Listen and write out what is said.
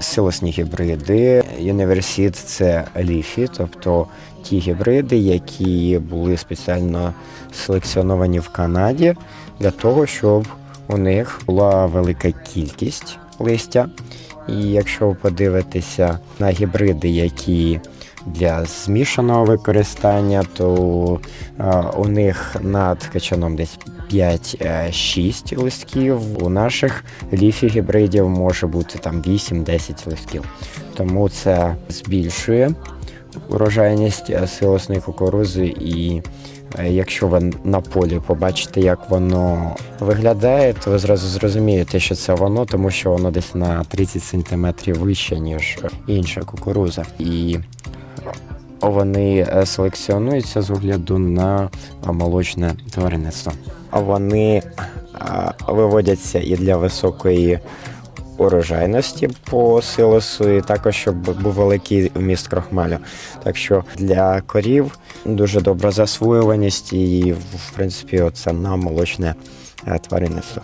Силосні гібриди. Юніверсіт це ліфі, тобто ті гібриди, які були спеціально селекціоновані в Канаді для того, щоб у них була велика кількість листя. І якщо ви подивитеся на гібриди, які для змішаного використання, то е, у них над качаном десь 5-6 листків. У наших ліфі гібридів може бути там 8-10 листків. Тому це збільшує урожайність е, силосної кукурузи і е, Якщо ви на полі побачите, як воно виглядає, то ви зразу зрозумієте, що це воно, тому що воно десь на 30 см вище, ніж інша кукуруза. І вони е, селекціонуються з огляду на молочне тваринництво. Вони виводяться і для високої урожайності по силосу, і також щоб був великий вміст крохмалю. Так що для корів дуже добра засвоюваність і, в принципі, це на молочне е, тваринництво.